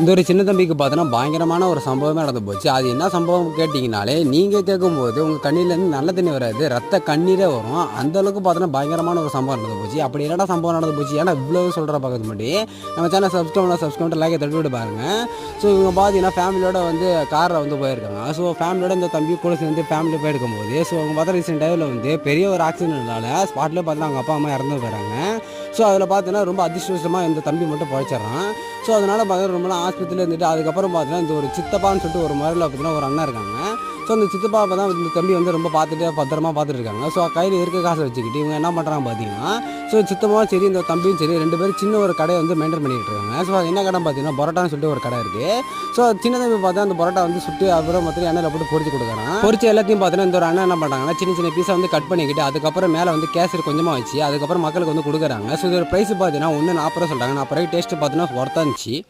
இந்த ஒரு சின்ன தம்பிக்கு பார்த்தோன்னா பயங்கரமான ஒரு சம்பவமே நடந்து போச்சு. அது என்ன சம்பவம் கேட்டிங்கனாலே நீங்கள் கேட்கும்போது உங்கள் கண்ணிலேருந்து நல்ல தண்ணி வராது ரத்த கண்ணீரே வரும். அந்த அளவுக்கு பார்த்தோன்னா பயங்கரமான ஒரு சம்பவம் நடந்து போச்சு. அப்படி என்னடா சம்பவம் நடந்து போச்சு? ஏன்னா இவ்வளோ சொல்கிற பார்க்கறது முன்னாடி நம்ம சேனல் சப்ஸ்கிரைப் சப்ஸ்கிரைப் லைக்கை தட்டி விட்டு பாருங்க. ஸோ இவங்க பார்த்தீங்கன்னா ஃபேமிலியோட வந்து காரில் வந்து போயிருக்காங்க. ஸோ ஃபேமிலியோட இந்த தம்பி கூட சேர்ந்து ஃபேமிலி போயிருக்கும் போது ஸோ அவங்க பார்த்தா ரீசெண்ட் டைமில் வந்து பெரிய ஒரு ஆக்சிடென்ட்னால ஸ்பாட்லேயே பார்த்தா அவங்க அப்பா அம்மா இறந்து போயிறாங்க ஸோ அதில் பார்த்தீங்கன்னா ரொம்ப அதிர்ஷ்டமாக இந்த தம்பி மட்டும் பழைச்சிட்றான். ஸோ அதனால் பார்த்தீங்கன்னா ரொம்ப நாள் ஆஸ்பத்திரியில் இருந்துட்டு அதுக்கப்புறம் பார்த்தீங்கன்னா இந்த ஒரு சித்தப்பான்னு சொல்லிட்டு ஒரு மாதிரில பார்த்தீங்கன்னா ஒரு அண்ணன் இருக்காங்க. ஸோ அந்த சித்தப்பா தான் இந்த தம்பி வந்து ரொம்ப பார்த்துட்டு பத்திரமா பார்த்துட்டு இருக்காங்க ஸோ கையில் இருக்க காசை வச்சுக்கிட்டு இவங்க என்ன பண்ணுறாங்க பார்த்தீங்கன்னா ஸோ சித்தமாவும் சரி இந்த தம்பியும் சரி ரெண்டு பேரும் சின்ன ஒரு கடையை வந்து மெயின்டைன் பண்ணிட்டு இருக்காங்க. ஸோ அது என்ன கடை பார்த்தீங்கன்னா பரோட்டான்னு சொல்லிட்டு ஒரு கடை இருக்குது ஸோ சின்ன தம்பி பார்த்தா அந்த பரோட்டா வந்து சுட்டு அப்புறம் மொத்தம் எண்ணெயில் போட்டு பொரிச்சு கொடுக்குறாங்க பொரிச்சு எல்லாத்தையும் பார்த்தீங்கன்னா இந்த ஒரு அண்ணன் என்ன பண்ணுறாங்கன்னா சின்ன சின்ன பீஸை வந்து கட் பண்ணிக்கிட்டு அதுக்கப்புறம் மேலே வந்து கேசரி கொஞ்சமாக வச்சு அதுக்கப்புறம் மக்களுக்கு வந்து கொடுக்குறாங்க. ஸோ இதோட ப்ரைஸ் பார்த்தீங்கன்னா ஒன்று நாற்பது ரூபா சொல்கிறாங்க நான் பிறகு டேஸ்ட்டு பார்த்தீங்கன்னா ஒர்த்தாக пути.